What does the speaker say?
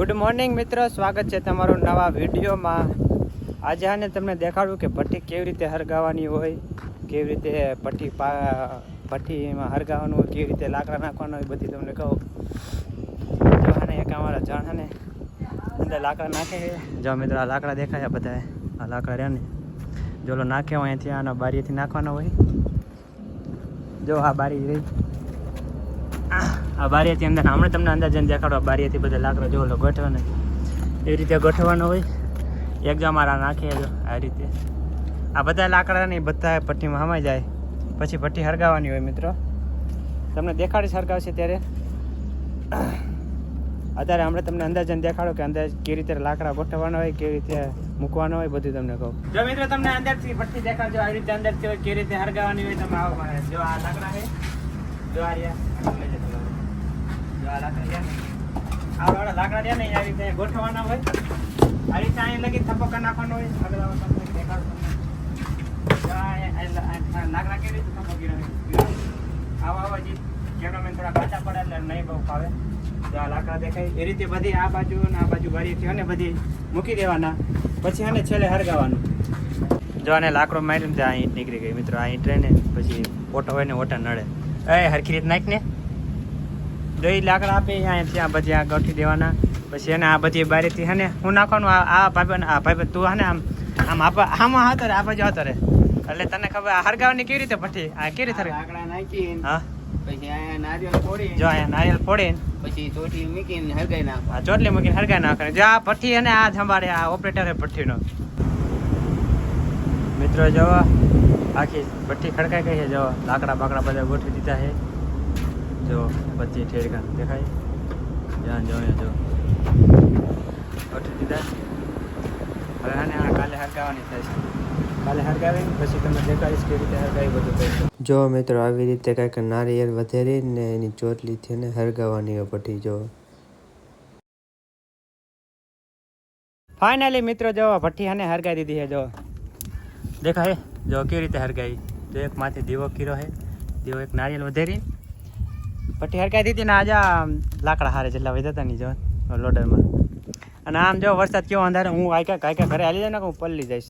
Good morning મિત્રો. સ્વાગત છે તમારું નવા વિડીયોમાં. આજે આને તમને દેખાડું કે ભઠ્ઠી કેવી રીતે હરગાવવાની હોય, કેવી રીતે ભઠ્ઠી ભઠ્ઠીમાં હરગાવવાનું હોય કેવી રીતે લાકડા નાખવાનું હોય બધી તમને કહું. જો આને એક અમારા જાણાને અંદર લાકડા નાખે જો મિત્રો, આ લાકડા દેખાયા બધાએ બધા આ લાકડા રહ્યા ને. જો ઓલો નાખે હોય અહીંથી, આના બારીએથી નાખવાનો હોય. જો આ બારી રહી. આ બારીયાથી અંદર હમણાં તમને અંદર જઈને દેખાડો, આ બારીએથી બધા લાકડા જોવો લો એવી રીતે ગોઠવવાનો હોય. એક જો અમારા નાખીએ જો, આ રીતે. આ બધા લાકડા નહીં બધા ભઠ્ઠીમાં હમાઈ જાય. પછી ભઠ્ઠી હરગાવવાની હોય મિત્રો. તમને દેખાડીશ હરગાવશે ત્યારે. અત્યારે હમણાં તમને અંદર દેખાડો કે અંદર કેવી રીતે લાકડા ગોઠવવાના હોય, કેવી રીતે મૂકવાનો હોય, બધું તમને કહું. જો મિત્રો તમને અંદરથી ભઠ્ઠી દેખાડજો આવી રીતે અંદરથી હોય, કેવી રીતે હરગાવવાની હોય, તમે આવો જો આ લાકડા છે, જો આ રહ્યા. લઈ જજો જો આ લાકડા રહ્યા ને આ વાળા લાકડા રહ્યા ને આ રીતે ગોઠવાના હોય. આ રીતે અહીંયા લગી થપ્પો નાખવાનો હોય. આગળ આવો, તમને લાકડા કેવી રીતે આવા આવા, જે. કેમેરામેન થોડા કાચા પડે એટલે નહીં બહુ ફાવે. લાકડા દેખાય. એ રીતે બધી આ બાજુ ને આ બાજુ બારીથી અને બધી મૂકી દેવાના. પછી આને છેલ્લે હરગાવાનું. જો આને લાકડો મારીને ત્યાં ઈંટ નીકળી ગઈ. મિત્રો અહીં ઈંટ રહે ને, પછી ઓટો હોય ને, ઓટા નડે. એ હરખી રીત નાખ ને. એ લાકડા આપે અહીંયા ત્યાં બધી આ ગોઠવી દેવાના. પછી એને આ બધી બારીથી હે ને હું નાખવાનું આ આ ભાઈ આ ભાઈ તું હે ને આમ આમ આપ આમાં હતો રે આ બાજુ હાતો રે. એટલે તને ખબર આ હરગાવાની કેવી રીતે પઠી? આ કેવી રીતે? લાકડા નાખીને હા? પછી અહીંયા જો અહીંયા નારિયેલ ફોડીને પછી ચોટલી મૂકીને હરગાઈ નાખવા આ ચોટલી મૂકીને હરગાઈ નાખે જો આ ભઠ્ઠી અને આ સંભાળે આ ઓપરેટરે છે મિત્રો જો આખી ભઠ્ઠી ખડકાઈ ગઈ છે લાકડા બાકડા બધા ગોઠવી દીધા છે. જો બધી ઠેડકા દેખાય જ્યાં જો અહીંયા જો ગોઠવી દીધા હવે આને આ કાલે હરગાવાની થાય છે કાલે હરગાવીને પછી તમને દેખાડીશ કેવી રીતે હરગાવી બધું કહીશું જો મિત્રો આવી રીતે કંઈક નારિયેળ વધેરીને એની ચોટલીથી ને હરગાવાની હોય પટ્ટી જો ફાઇનલી મિત્રો જો ભઠ્ઠી અને હરગાઈ દીધી છે જો દેખાય જો કેવી રીતે હરગાઈ જો એક માથે દીવો કીરો છે દીવો એક નારિયેલ વધેરી ભઠ્ઠી હરકાઈ દીધી ને આજે લાકડા હારે જેટલા વધ્યા હતા ની જો, લોડરમાં. અને આમ જો વરસાદ કેવો અંધારે, હું આયકા કાયકા ઘરે હાલી જાય ને હું પલ્લી જઈશ.